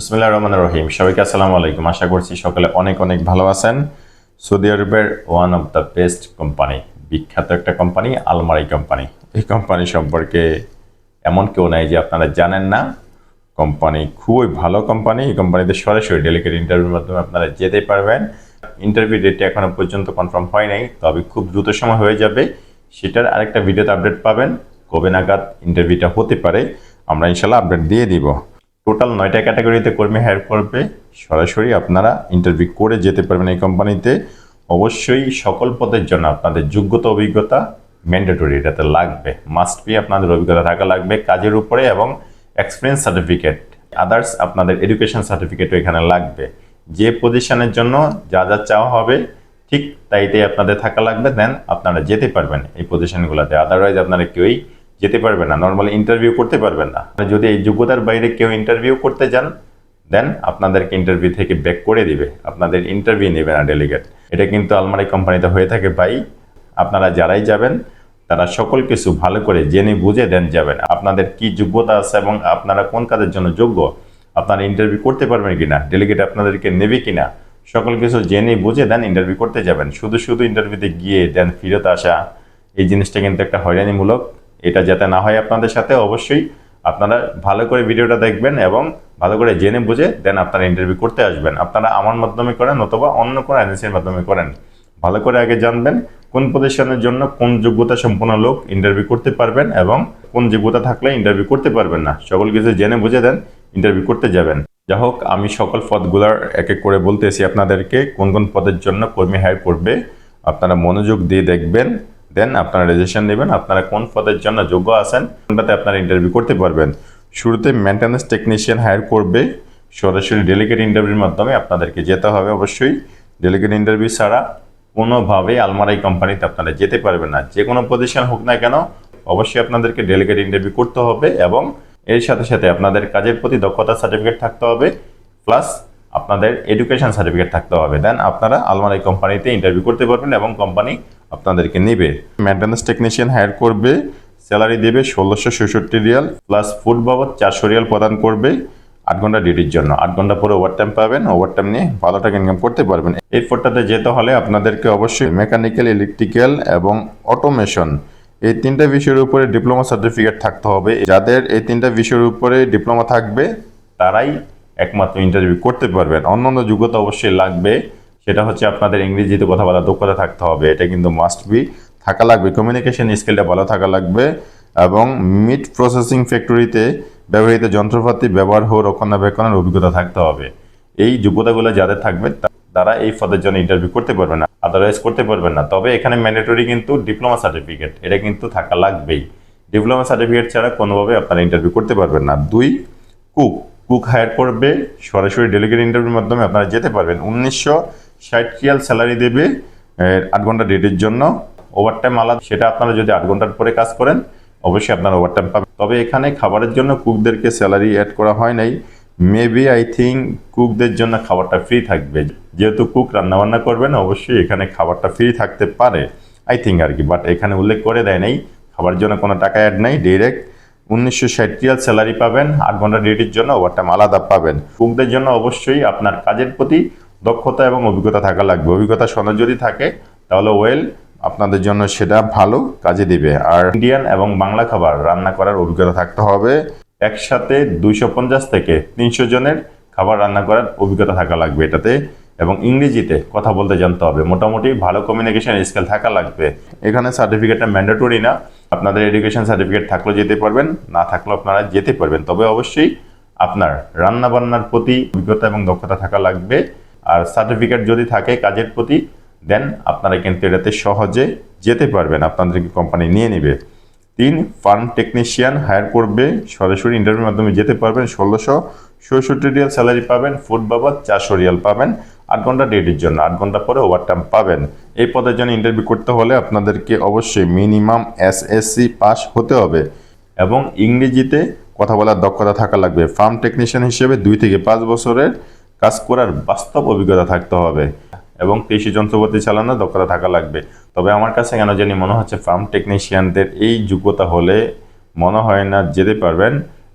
বিসমিল্লাহ রহমান রহিম। সবাইকে আসসালামু আলাইকুম। আশা করছি সকালে অনেক অনেক ভালো আছেন। সৌদি আরবের one of the best company বিখ্যাত একটা কোম্পানি আলমারি কোম্পানি এই কোম্পানি সম্পর্কে এমন কেউ নাই যে আপনারা জানেন না। কোম্পানি খুবই ভালো কোম্পানি এই কোম্পানিতে সরাসরি ডেলিকেট ইন্টারভিউর মাধ্যমে আপনারা যেতে পারবেন। ইন্টারভিউ ডেটটি এখনও পর্যন্ত কনফার্ম হয় নাই, তবে খুব দ্রুত সময় হয়ে যাবে। সেটার আরেকটা ভিডিওতে আপডেট পাবেন। কবে নাগাদ ইন্টারভিউটা হতে পারে, আমরা ইনশাল্লাহ আপডেট দিয়ে দিব। টোটাল নয়টা ক্যাটাগরিতে কর্মী হায়ার করবে। সরাসরি আপনারা ইন্টারভিউ করে যেতে পারবেন এই কোম্পানিতে অবশ্যই সকল পদের জন্য আপনাদের যোগ্যতা, অভিজ্ঞতা ম্যান্ডেটরি এটাতে লাগবে। মাস্ট বি আপনাদের অভিজ্ঞতা থাকা লাগবে কাজের উপরে এবং এক্সপিরিয়েন্স সার্টিফিকেট আদার্স আপনাদের এডুকেশন সার্টিফিকেটও এখানে লাগবে। যে পজিশনের জন্য যা যা চাওয়া হবে ঠিক তাইতে আপনাদের থাকা লাগবে দেন আপনারা যেতে পারবেন এই পজিশনগুলোতে আদারওয়াইজ আপনারা কেউই যেতে পারবেন না নর্মালি ইন্টারভিউ করতে পারবেন না। যদি এই যোগ্যতার বাইরে কেউ ইন্টারভিউ করতে যান দেন আপনাদেরকে ইন্টারভিউ থেকে ব্যাক করে দিবে। আপনাদের ইন্টারভিউ নেবে না ডেলিগেট এটা কিন্তু আলমারি কোম্পানিতে হয়ে থাকে ভাই, আপনারা যারাই যাবেন, তারা সকল কিছু ভালো করে জেনে বুঝে দেন যাবেন। আপনাদের কি যোগ্যতা আছে এবং আপনারা কোন কাজের জন্য যোগ্য, আপনারা ইন্টারভিউ করতে পারবেন কিনা ডেলিগেট আপনাদেরকে নেবে কিনা, সকল কিছু জেনে বুঝে দেন ইন্টারভিউ করতে যাবেন। শুধু শুধু ইন্টারভিউতে গিয়ে দেন ফিরত আসা, এই জিনিসটা কিন্তু একটা হয়রানিমূলক এটা যাতে না হয় আপনাদের সাথে, অবশ্যই আপনারা ভালো করে ভিডিওটা দেখবেন এবং ভালো করে জেনে বুঝে দেন আপনারা ইন্টারভিউ করতে আসবেন। আপনারা আমার মাধ্যমে করেন অথবা অন্য কোনো এজেন্সির মাধ্যমে করেন। ভালো করে আগে জানবেন কোন প্রতিষ্ঠানের জন্য কোন যোগ্যতা সম্পন্ন লোক ইন্টারভিউ করতে পারবেন এবং কোন যোগ্যতা থাকলে ইন্টারভিউ করতে পারবেন না। সকল কিছু জেনে বুঝে দেন ইন্টারভিউ করতে যাবেন। যা হোক, আমি সকল পদগুলার এক এক করে বলতেছি আপনাদেরকে, কোন কোন পদের জন্য কর্মী হায়ার করবে। আপনারা মনোযোগ দিয়ে দেখবেন দেন আপনারা রেজিস্ট্রেশন নেবেন, আপনারা কোন পদের জন্য যোগ্য আছেন, কোনটাতে আপনারা ইন্টারভিউ করতে পারবেন। শুরুতে মেনটেন্যান্স টেকনিশিয়ান হায়ার করবে, সরাসরি ডেলিগেট ইন্টারভিউর মাধ্যমে আপনাদেরকে যেতে হবে অবশ্যই। ডেলিগেট ইন্টারভিউ ছাড়া কোনোভাবেই আলমারাই কোম্পানিতে আপনারা যেতে পারবেন না। যে কোনো পজিশন হোক না কেন, অবশ্যই আপনাদেরকে ডেলিগেট ইন্টারভিউ করতে হবে এবং এর সাথে সাথে আপনাদের কাজের প্রতি দক্ষতা সার্টিফিকেট থাকতে হবে প্লাস আপনাদের এডুকেশন সার্টিফিকেট থাকতে হবে। দেন আপনারা আলমারাই কোম্পানিতে ইন্টারভিউ করতে পারবেন এবং কোম্পানি আপনাদেরকে নেবে। মেনটেন্যান্স টেকনিশিয়ান হায়ার করবে স্যালারি দেবে ষোলোশো ছেষট্টি রিয়াল প্লাস ফুড বাবদ চারশো রিয়াল প্রদান করবে আট ঘণ্টা ডিউটির জন্য। আট ঘণ্টা পরে ওভার টাইম পাবেন ওভার টাইম নিয়ে ভালো টাকা ইনকাম করতে পারবেন। এই ফোরটাতে যেতে হলে আপনাদেরকে অবশ্যই মেকানিক্যাল ইলেকট্রিক্যাল এবং অটোমেশন এই তিনটা বিষয়ের উপরে ডিপ্লোমা সার্টিফিকেট থাকতে হবে। যাদের এই তিনটা বিষয়ের উপরে ডিপ্লোমা থাকবে, তারাই একমাত্র ইন্টারভিউ করতে পারবেন। অন্যান্য যোগ্যতা অবশ্যই লাগবে। সেটা হচ্ছে আপনাদের ইংরেজিতে কথা বলার দক্ষতা থাকতে হবে। এটা কিন্তু মাস্ট বি থাকা লাগবে। কমিউনিকেশন স্কিলটা ভালো থাকা লাগবে এবং মিট প্রসেসিং ফ্যাক্টরিতে ব্যবহৃত যন্ত্রপাতি ব্যবহার ও রক্ষণাবেক্ষণের অভিজ্ঞতা থাকতে হবে। এই যোগ্যতাগুলো যাদের থাকবে তারা এই পদের জন্য ইন্টারভিউ করতে পারবে না আদারওয়াইজ করতে পারবেন না। তবে এখানে ম্যান্ডেটরি কিন্তু ডিপ্লোমা সার্টিফিকেট এটা কিন্তু থাকা লাগবেই। ডিপ্লোমা সার্টিফিকেট ছাড়া কোনোভাবে আপনারা ইন্টারভিউ করতে পারবেন না। দুই কুক কুক হায়ার করবে। সরাসরি ডেলিগেট ইন্টারভিউর মাধ্যমে আপনারা যেতে পারবেন। উনিশশো ষাট রিয়াল স্যালারি দেবে আট ঘণ্টা ডেটের জন্য। ওভারটাইম আলাদা, সেটা আপনারা যদি আট ঘণ্টার পরে কাজ করেন, অবশ্যই আপনারা ওভারটাইম পাবেন। তবে এখানে খাবারের জন্য কুকদেরকে স্যালারি অ্যাড করা হয় নাই। মেবি আই থিঙ্ক কুকদের জন্য খাবারটা ফ্রি থাকবে। যেহেতু কুক রান্নাবান্না করবেন, অবশ্যই এখানে খাবারটা ফ্রি থাকতে পারে। আই থিঙ্ক আর কি বাট এখানে উল্লেখ করে দেয় নাই। খাবার জন্য কোনো টাকা অ্যাড নাই ডিরেক্ট উনিশশো ষাট রিয়াল স্যালারি পাবেন, আট ঘণ্টা ডিউটির জন্য ওভারটাইম আলাদা পাবেন। কুকদের জন্য অবশ্যই আপনার কাজের প্রতি দক্ষতা এবং অভিজ্ঞতা থাকা লাগবে। অভিজ্ঞতা সনদ যদি থাকে, তাহলে ওয়েল, আপনাদের জন্য সেটা ভালো কাজে দিবে। আর ইন্ডিয়ান এবং বাংলা খাবার রান্না করার অভিজ্ঞতা থাকতে হবে। একসাথে দুইশো পঞ্চাশ থেকে তিনশো জনের খাবার রান্না করার অভিজ্ঞতা থাকা লাগবে এটাতে। এবং ইংরেজিতে কথা বলতে জানতে হবে। মোটামুটি ভালো কমিউনিকেশন স্কিল থাকা লাগবে। এখানে সার্টিফিকেটটা ম্যান্ডেটরি না। আপনাদের এডুকেশন সার্টিফিকেট থাকলেও যেতে পারবেন, না থাকলেও আপনারা যেতে পারবেন। তবে অবশ্যই আপনার রান্না বান্নার প্রতি অভিজ্ঞতা এবং দক্ষতা থাকা লাগবে। আর সার্টিফিকেট যদি থাকে কাজের প্রতি দেন আপনারা কিন্তু এটাতে সহজে যেতে পারবেন, আপনাদেরকে কোম্পানি নিয়ে নেবে। তিন ফার্ম টেকনিশিয়ান হায়ার করবে, সরাসরি ইন্টারভিউর মাধ্যমে যেতে পারবেন, ষোলোশো চৌষট্টি রিয়াল স্যালারি পাবেন ফুড বাবদ চারশো রিয়াল পাবেন, আট ঘণ্টা ডিউটির জন্য, আট ঘণ্টা পরে ওভারটাইম পাবেন। এই পদের জন্য ইন্টারভিউ করতে হলে আপনাদেরকে অবশ্যই মিনিমাম এস এসএসসি পাস হতে হবে এবং ইংরেজিতে কথা বলার দক্ষতা থাকা লাগবে। ফার্ম টেকনিশিয়ান হিসেবে দুই থেকে পাঁচ বছরের কাজ করার বাস্তব অভিজ্ঞতা থাকতে হবে এবং কৃষি যন্ত্রপাতি চালানোর দক্ষতা থাকা লাগবে। তবে আমার কাছে কেন জানি মনে হচ্ছে ফার্ম টেকনিশিয়ানদের এই যোগ্যতা হলে মনে হয় না যেতে পারবেন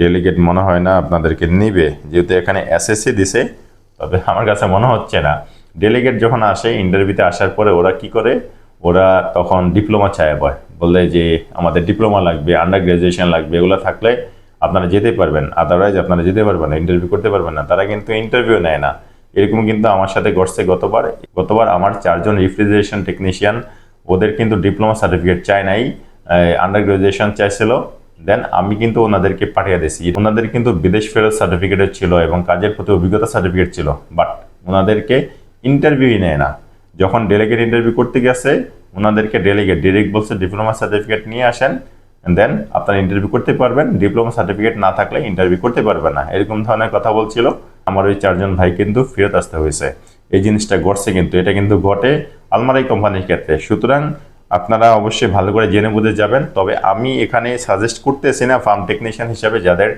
ডেলিগেট মনে হয় না আপনাদেরকে নিবে। যেহেতু এখানে এসএসসি দিছে, তবে আমার কাছে মনে হচ্ছে না। ডেলিগেট যখন আসে ইন্টারভিউতে আসার পরে ওরা কি করে? ওরা তখন ডিপ্লোমা চায় বলে যে আমাদের ডিপ্লোমা লাগবে আন্ডার গ্রাজুয়েশন লাগবে, এগুলো থাকলে আপনারা যেতে পারবেন আদারওয়াইজ আপনারা যেতে পারবেন না ইন্টারভিউ করতে পারবেন না। তারা কিন্তু ইন্টারভিউ নেয় না। এরকম কিন্তু আমার সাথে ঘটছে গতবার। গতবার আমার চারজন রিফ্রিজারেশন টেকনিশিয়ান ওদের কিন্তু ডিপ্লোমা সার্টিফিকেট চায় নাই আন্ডার গ্রাজুয়েশন চাইছিল। দেন আমি কিন্তু ওনাদেরকে পাঠিয়ে দিয়েছি। ওনাদের কিন্তু বিদেশ ফেরত সার্টিফিকেটও ছিল এবং কাজের প্রতি অভিজ্ঞতা সার্টিফিকেট ছিল। বাট ওনাদেরকে ইন্টারভিউই নেয় না। যখন ডেলিগেট ইন্টারভিউ করতে গেছে, ওনাদেরকে ডেলিগেট ডিরেক্ট বলছে ডিপ্লোমা সার্টিফিকেট নিয়ে আসেন। দেন আপনারা ইন্টারভিউ করতে পারবেন ডিপ্লোমা সার্টিফিকেট না থাকলে ইন্টারভিউ করতে পারবেন না। এরকম ধরনের কথা বলছিল। আমার ওই চারজন ভাই কিন্তু ফেরত আসতে হয়েছে। এই জিনিসটা ঘটছে কিন্তু, এটা কিন্তু ঘটে আলমারি কোম্পানির ক্ষেত্রে। সুতরাং আপনারা অবশ্যই ভালো করে জেনে বুঝে যাবেন। তবে আমি এখানে সাজেস্ট করতেছি না ফার্ম টেকনিশিয়ান হিসাবে যাদের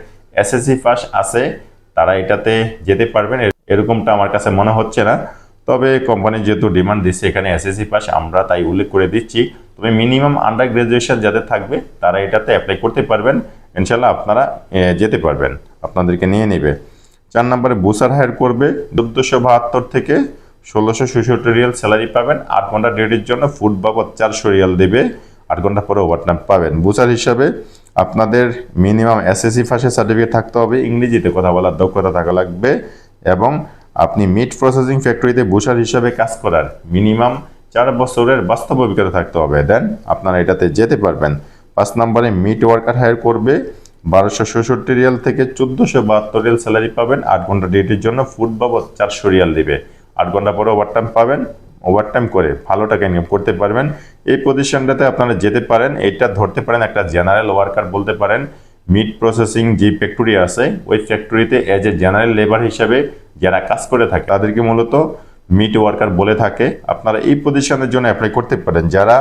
এসএসসি পাস আছে, তারা এটাতে যেতে পারবেন। এরকমটা আমার কাছে মনে হচ্ছে না। তবে কোম্পানি যেহেতু ডিমান্ড দিচ্ছে এখানে এসএসসি পাস, আমরা তাই উল্লেখ করে দিচ্ছি। তবে মিনিমাম আন্ডার গ্রাজুয়েশন যাদের থাকবে, তারা এটাতে অ্যাপ্লাই করতে পারবেন। ইনশাল্লাহ আপনারা যেতে পারবেন। আপনাদেরকে নিয়ে নেবে। চার নম্বরে বুসার হায়ার করবে। চোদ্দোশো বাহাত্তর থেকে ষোলোশো ছেষট্টি রিয়াল স্যালারি পাবেন। আট ঘণ্টা ডেটের জন্য ফুড বাবদ চারশো রিয়াল দেবে। আট ঘণ্টা পরে ওভারটাইম পাবেন। বুসার হিসাবে আপনাদের মিনিমাম এসএসসি ফার্স্টের সার্টিফিকেট থাকতে হবে। ইংরেজিতে কথা বলার দক্ষতা থাকা লাগবে। এবং আপনি মিট প্রসেসিং ফ্যাক্টরিতে বুসার হিসাবে কাজ করার মিনিমাম চার বছরের বাস্তব অভিজ্ঞতা থাকতে হবে। দেন আপনারা এটাতে যেতে পারবেন। পাঁচ নম্বরে মিট ওয়ার্কার হায়ার করবে। বারোশো ষষট্টি রিয়াল থেকে চোদ্দোশো বাহাত্তর রিয়াল স্যালারি পাবেন। আট ঘণ্টা ডিউটির জন্য ফুড বাবদ চারশো রিয়াল দিবে। আট ঘণ্টা পরে ওভারটাইম পাবেন। ওভারটাইম করে ভালো টাকা ইনকাম করতে পারবেন। এই পজিশনটাতে আপনারা যেতে পারেন। এটা ধরতে পারেন একটা জেনারেল ওয়ার্কার বলতে পারেন। মিট প্রসেসিং যে ফ্যাক্টরি আছে, ওই ফ্যাক্টরিতে এজ এ জেনারেল লেবার হিসাবে যারা কাজ করে থাকে, তাদেরকে মূলত মিট ওয়ার্কার বলে থাকে। আপনারা এই পজিশনের জন্য অ্যাপ্লাই করতে পারেন। যারা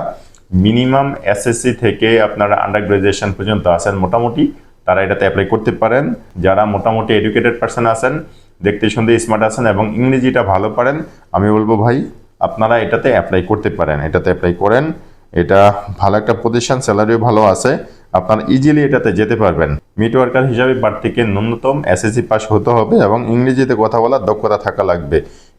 মিনিমাম এসএসসি থেকে আপনারা আন্ডার গ্রাজুয়েশন পর্যন্ত আছেন মোটামুটি, তারা এটাতে অ্যাপ্লাই করতে পারেন। যারা মোটামুটি এডুকেটেড পার্সন আছেন, দেখতে শুনতে স্মার্ট আছেন এবং ইংরেজিটা ভালো পারেন, আমি বলব ভাই, আপনারা এটাতে অ্যাপ্লাই করতে পারেন। এটাতে অ্যাপ্লাই করেন। এটা ভালো একটা পজিশন স্যালারিও ভালো আছে। আপনারা ইজিলি এটাতে যেতে পারবেন। মিট ওয়ার্কার হিসাবে প্রার্থীকে ন্যূনতম এসএসসি পাস হতে হবে এবং ইংরেজিতে কথা বলার দক্ষতা থাকা লাগবে।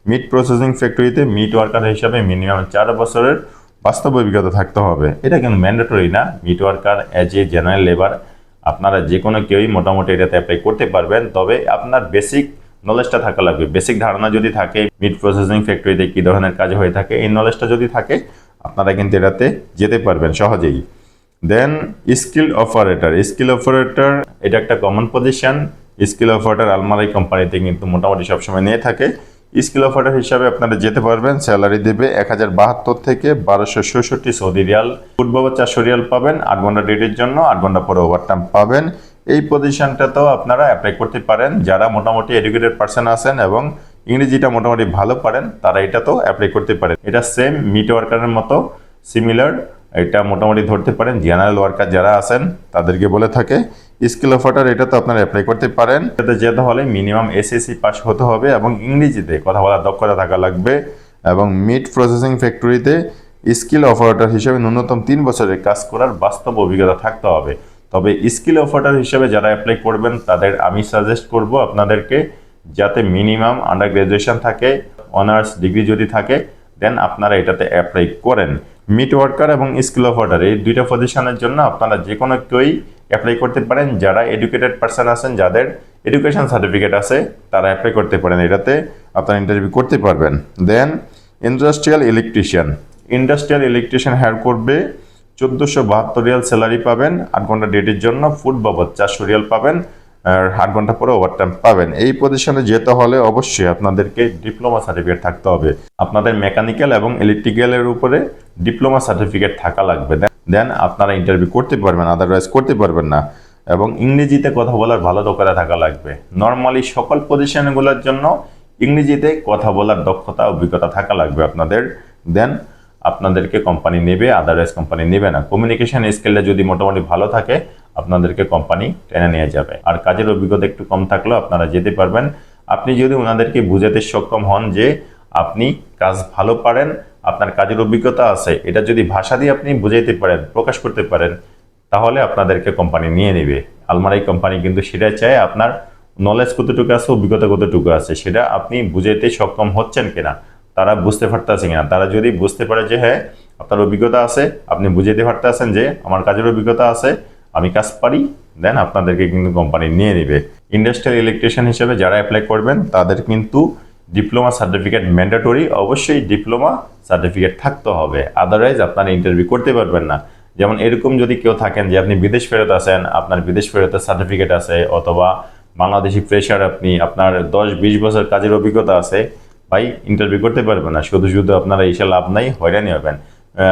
মিট প্রসেসিং ফ্যাক্টরিতে মিট ওয়ার্কার হিসাবে মিনিমাম চার বছরের বাস্তব অভিজ্ঞতা থাকতে হবে। এটা কিন্তু ম্যান্ডেটরি না। Meat worker as a general labour আপনারা যে কোনো কেউই মোটামুটি এটাতে অ্যাপ্লাই করতে পারবেন। তবে আপনার বেসিক নলেজটা থাকা লাগবে। বেসিক ধারণা যদি থাকে মিট প্রসেসিং ফ্যাক্টরিতে কী ধরনের কাজ হয়ে থাকে, এই নলেজটা যদি থাকে, আপনারা কিন্তু এটাতে যেতে পারবেন সহজেই। Then skill operator skill operator এটা একটা কমন পজিশন স্কিল অপারেটর আলমারি কোম্পানিতে কিন্তু মোটামুটি সবসময় নিয়ে থাকে। স্কিল অপারেটর হিসাবে আপনারা যেতে পারবেন স্যালারি দেবে এক হাজার বাহাত্তর থেকে বারোশো ষষট্টি সৌদি রিয়াল। ফুটবল চারশো রিয়াল পাবেন, আট ঘণ্টা ডেটের জন্য আট ঘণ্টা পরে ওভারটাইম পাবেন। এই পজিশনটাতেও আপনারা অ্যাপ্লাই করতে পারেন। যারা মোটামুটি এডুকেটেড পার্সন আছেন এবং ইংরেজিটা মোটামুটি ভালো পারেন, তারা এটাতেও অ্যাপ্লাই করতে পারেন। এটা সেম মিট ওয়ার্কারের মতো সিমিলার এটা মোটামুটি ধরতে পারেন। জেনারেল ওয়ার্কার যারা আছেন, তাদেরকে বলে থাকে। স্কিল অফারটার এটা তো আপনারা অ্যাপ্লাই করতে পারেন। এটাতে যেতে হলে মিনিমাম এসএসসি পাস হতে হবে এবং ইংরেজিতে কথা বলার দক্ষতা থাকা লাগবে এবং মিট প্রসেসিং ফ্যাক্টরিতে স্কিল অপারেটর হিসেবে ন্যূনতম তিন বছরের কাজ করার বাস্তব অভিজ্ঞতা থাকতে হবে। তবে স্কিল অপারেটর হিসেবে যারা অ্যাপ্লাই করবেন, তাদের আমি সাজেস্ট করব আপনাদেরকে যাতে মিনিমাম আন্ডার গ্রাজুয়েশন থাকে অনার্স ডিগ্রি যদি থাকে দেন আপনারা এটাতে অ্যাপ্লাই করেন। মিট ওয়ার্কার এবং স্কিল অপারেটর এই দুইটা পজিশনের জন্য আপনারা যে কোনো কেউই অ্যাপ্লাই করতে পারেন। যারা এডুকেটেড পার্সন আছেন, যাদের এডুকেশন সার্টিফিকেট আছে, তারা অ্যাপ্লাই করতে পারেন। এটাতে আপনারা ইন্টারভিউ করতে পারবেন। Then industrial electrician industrial electrician hire করবে, চোদ্দোশো বাহাত্তর রিয়াল স্যালারি পাবেন, আট ঘণ্টা ডেটের জন্য ফুড বাবদ চারশো রিয়াল পাবেন, আর আট ঘণ্টা পরে ওভারটাইম পাবেন। এই পজিশনে যেতে হলে অবশ্যই আপনাদেরকে ডিপ্লোমা সার্টিফিকেট থাকতে হবে। আপনাদের মেকানিক্যাল এবং ইলেকট্রিক্যালের উপরে ডিপ্লোমা সার্টিফিকেট থাকা লাগবে। দেন আপনারা ইন্টারভিউ করতে পারবেন আদারওয়াইজ করতে পারবেন না। এবং ইংরেজিতে কথা বলার ভালো দক্ষতা থাকা লাগবে। নর্মালি সকল পজিশনগুলোর জন্য ইংরেজিতে কথা বলার দক্ষতা, অভিজ্ঞতা থাকা লাগবে আপনাদের। দেন আপনাদেরকে কোম্পানি নেবে আদারওয়াইজ কোম্পানি নেবে না। কমিউনিকেশন স্কিলটা যদি মোটামুটি ভালো থাকে, আপনাদেরকে কোম্পানি টেনে নিয়ে যাবে। আর কাজের অভিজ্ঞতা একটু কম থাকলেও আপনারা যেতে পারবেন। আপনি যদি ওনাদেরকে বুঝাতে সক্ষম হন যে আপনি কাজ ভালো পারেন আপনার কাজের অভিজ্ঞতা আছে, এটা যদি ভাষা দিয়ে আপনি বুঝাইতে পারেন, প্রকাশ করতে পারেন, তাহলে আপনাদেরকে কোম্পানি নিয়ে নেবে। আলমারাই কোম্পানি কিন্তু সেটা চায় আপনার নলেজ কতটুকু আছে, অভিজ্ঞতা কতটুকু আছে, সেটা আপনি বুঝাইতে সক্ষম হচ্ছেন কিনা, তারা বুঝতে পারতেছে কিনা। তারা যদি বুঝতে পারে যে হ্যাঁ আপনার অভিজ্ঞতা আছে, আপনি বুঝাইতে পারতেছেন যে, আমার কাজের অভিজ্ঞতা আছে, আমি কাজ পারি, দেন আপনাদেরকে কিন্তু কোম্পানি নিয়ে নেবে। ইন্ডাস্ট্রিয়াল ইলেকট্রিশিয়ান হিসেবে যারা অ্যাপ্লাই করবেন, তাদের কিন্তু ডিপ্লোমা সার্টিফিকেট ম্যান্ডেটরি, অবশ্যই ডিপ্লোমা সার্টিফিকেট থাকতে হবে। আদারওয়াইজ আপনারা ইন্টারভিউ করতে পারবেন না। যেমন এরকম যদি কেউ থাকেন যে আপনি বিদেশ ফেরত আছেন, আপনার বিদেশ ফেরতের সার্টিফিকেট আছে, অথবা বাংলাদেশি প্রেশার আপনি, আপনার দশ বিশ বছর কাজের অভিজ্ঞতা আছে, ভাই ইন্টারভিউ করতে পারবেন না। শুধু শুধু আপনারা এসে লাভ নাই, হয়রানি হবেন।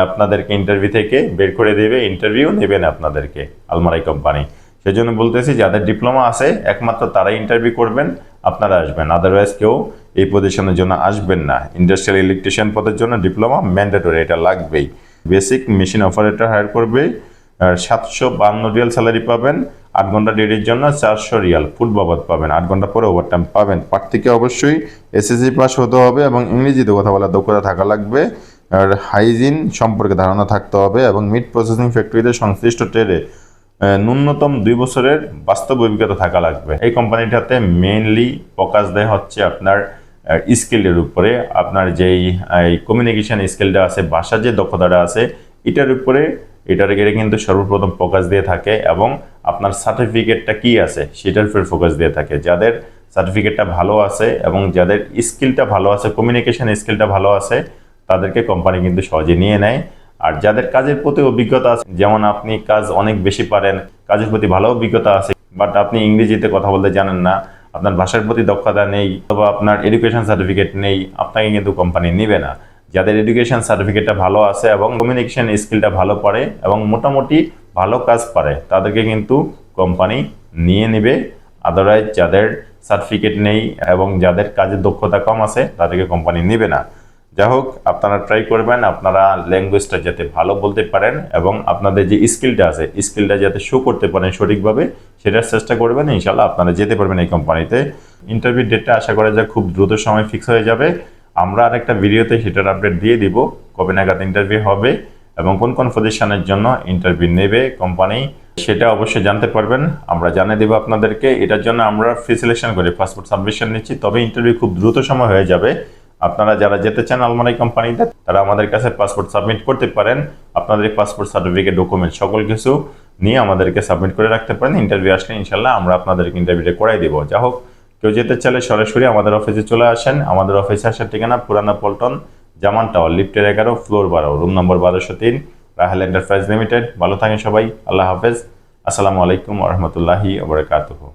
আপনাদেরকে ইন্টারভিউ থেকে বের করে দেবে ইন্টারভিউ নেবেন আপনাদেরকে আলমারাই কোম্পানি সেই জন্য বলতেছি, যাদের ডিপ্লোমা আছে, একমাত্র তারাই ইন্টারভিউ করবেন। আপনারা আসবেন। আদারওয়াইজ কেউ এই পজিশনের জন্য আসবেন না। ইন্ডাস্ট্রিয়াল ইলেকট্রিশিয়ান পদের জন্য ডিপ্লোমা ম্যান্ডেটরি এটা লাগবেই। বেসিক মেশিন অপারেটর হায়ার করবে সাতশো বান্ন রিয়াল স্যালারি পাবেন, আট ঘণ্টা ডিউটির জন্য চারশো রিয়াল ফুট বাবদ পাবেন, আট ঘণ্টা পরে ওভারটাইম পাবেন। প্রার্থীকে অবশ্যই এসএসসি পাস হতে হবে এবং ইংরেজিতে কথা বলার দক্ষতা থাকা লাগবে, আর হাইজিন সম্পর্কে ধারণা থাকতে হবে এবং মিট প্রসেসিং ফ্যাক্টরিতে সংশ্লিষ্ট ট্রেডে ন্যূনতম দুই বছরের বাস্তব অভিজ্ঞতা থাকা লাগবে। এই কোম্পানিটাতে মেইনলি ফোকাস দেয় হচ্ছে আপনার স্কিলের উপরে। আপনার যেই কমিউনিকেশন স্কিলটা আছে ভাষার যে দক্ষতাটা আছে, এটার উপরে, এটার এর কিন্তু সর্বপ্রথম ফোকাস দিয়ে থাকে এবং আপনার সার্টিফিকেটটা কি আছে, সেটার উপরে ফোকাস দিয়ে থাকে। যাদের সার্টিফিকেটটা ভালো আছে এবং যাদের স্কিলটা ভালো আছে কমিউনিকেশন স্কিলটা ভালো আছে, তাদেরকে কোম্পানি কিন্তু সহজে নিয়ে নেয়। আর যাদের কাজের প্রতি অভিজ্ঞতা আছে, যেমন আপনি কাজ অনেক বেশি পারেন, কাজের প্রতি ভালো অভিজ্ঞতা আছে বাট আপনি ইংরেজিতে কথা বলতে জানেন না, আপনার ভাষার প্রতি দক্ষতা নেই, অথবা আপনার এডুকেশন সার্টিফিকেট নেই, আপনাকে কিন্তু কোম্পানি নেবে না। যাদের এডুকেশন সার্টিফিকেটটা ভালো আছে এবং কমিউনিকেশন স্কিলটা ভালো পারে এবং মোটামুটি ভালো কাজ পারে, তাদেরকে কিন্তু কোম্পানি নিয়ে নেবে। আদারওয়াইজ যাদের সার্টিফিকেট নেই এবং যাদের কাজের দক্ষতা কম আছে, তাদেরকে কোম্পানি নেবে না। যাই হোক আপনারা ট্রাই করবেন, আপনারা ল্যাঙ্গুয়েজটা যাতে ভালো বলতে পারেন এবং আপনাদের যে স্কিলটা আছে স্কিলটা যাতে শো করতে পারেন সঠিকভাবে, সেটার চেষ্টা করবেন ইনশাল্লাহ আপনারা যেতে পারবেন এই কোম্পানিতে ইন্টারভিউ ডেটটা আশা করা যায় খুব দ্রুত সময় ফিক্স হয়ে যাবে। আমরা আর একটা ভিডিওতে সেটার আপডেট দিয়ে দিব, কবে নাগাদ ইন্টারভিউ হবে এবং কোন কোন পজিশনের জন্য ইন্টারভিউ নেবে কোম্পানি সেটা অবশ্যই জানতে পারবেন। আমরা জানিয়ে দেবো আপনাদেরকে, এটার জন্য আমরা ফ্রি সিলেকশন করি পাসপোর্ট সাবমিশন নিচ্ছি, তবে ইন্টারভিউ খুব দ্রুত সময় হয়ে যাবে। আপনারা যারা যেতে চান আলমারি কোম্পানিতে, তারা আমাদের কাছে পাসপোর্ট সাবমিট করতে পারেন। আপনাদের পাসপোর্ট সার্টিফিকেট ডকুমেন্ট সকল কিছু নিয়ে আমাদেরকে সাবমিট করে রাখতে পারেন। ইন্টারভিউ আসলে ইনশাল্লাহ আমরা আপনাদেরকে ইন্টারভিউটা করাই দেবো। যা হোক, কেউ যেতে চাইলে সরাসরি আমাদের অফিসে চলে আসেন। আমাদের অফিসে আসার ঠিকানা পুরানা পল্টন, জামান টাওয়ার লিফটের এগারো ফ্লোর বারো রুম নম্বর বারোশো তিন, রাহেল এন্টারপ্রাইজ লিমিটেড ভালো থাকেন সবাই, আল্লাহ হাফেজ। আসসালামু আলাইকুম রহমতুল্লাহি ওবরাকাতুহু